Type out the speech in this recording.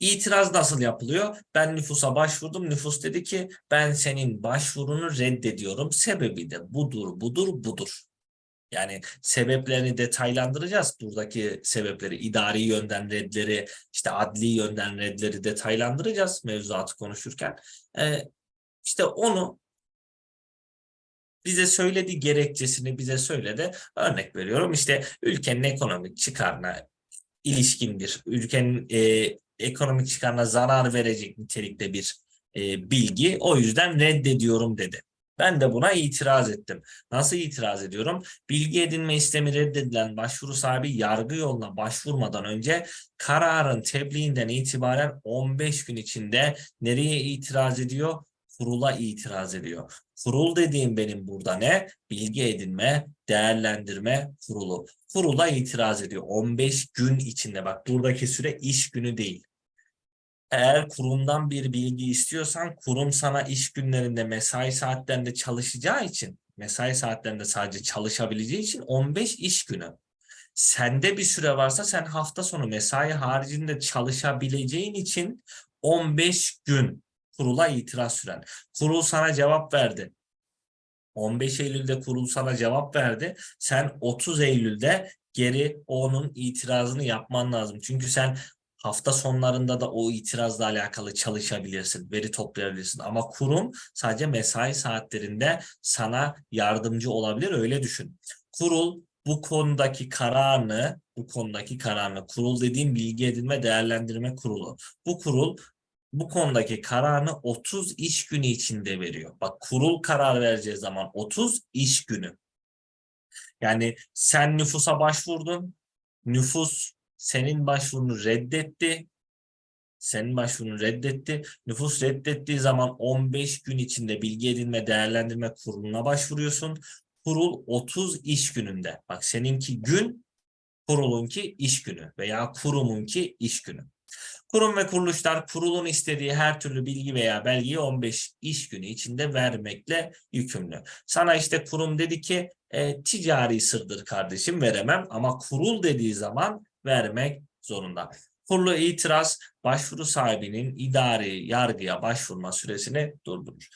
İtiraz nasıl yapılıyor? Ben nüfusa başvurdum. Nüfus dedi ki ben senin başvurunu reddediyorum. Sebebi de budur, budur, budur. Yani sebeplerini detaylandıracağız. Buradaki sebepleri, idari yönden redleri, işte adli yönden redleri detaylandıracağız mevzuatı konuşurken. Ee, işte onu bize söyledi gerekçesini bize söyledi. Örnek veriyorum işte ülkenin ekonomik çıkarına ilişkindir. Ülkenin e, ekonomik çıkarına zarar verecek nitelikte bir e, bilgi. O yüzden reddediyorum dedi. Ben de buna itiraz ettim. Nasıl itiraz ediyorum? Bilgi edinme istemi reddedilen başvuru sahibi yargı yoluna başvurmadan önce kararın tebliğinden itibaren 15 gün içinde nereye itiraz ediyor? Kurula itiraz ediyor. Kurul dediğim benim burada ne? Bilgi edinme, değerlendirme kurulu. Kurula itiraz ediyor. 15 gün içinde bak buradaki süre iş günü değil. Eğer kurumdan bir bilgi istiyorsan kurum sana iş günlerinde mesai saatlerinde çalışacağı için mesai saatlerinde sadece çalışabileceği için 15 iş günü. Sende bir süre varsa sen hafta sonu mesai haricinde çalışabileceğin için 15 gün kurula itiraz süren. Kurul sana cevap verdi. 15 Eylül'de kurul sana cevap verdi. Sen 30 Eylül'de geri onun itirazını yapman lazım. Çünkü sen hafta sonlarında da o itirazla alakalı çalışabilirsin, veri toplayabilirsin. Ama kurum sadece mesai saatlerinde sana yardımcı olabilir, öyle düşün. Kurul bu konudaki kararını, bu konudaki kararını, kurul dediğim bilgi edinme değerlendirme kurulu. Bu kurul bu konudaki kararını 30 iş günü içinde veriyor. Bak kurul karar vereceği zaman 30 iş günü. Yani sen nüfusa başvurdun. Nüfus senin başvurunu reddetti. Senin başvurunu reddetti. Nüfus reddettiği zaman 15 gün içinde bilgi edinme değerlendirme kuruluna başvuruyorsun. Kurul 30 iş gününde. Bak seninki gün, kurulunki iş günü veya kurumunki iş günü. Kurum ve kuruluşlar kurulun istediği her türlü bilgi veya belgeyi 15 iş günü içinde vermekle yükümlü. Sana işte kurum dedi ki e, ticari sırdır kardeşim veremem ama kurul dediği zaman vermek zorunda. Kurulu itiraz başvuru sahibinin idari yargıya başvurma süresini durdurur.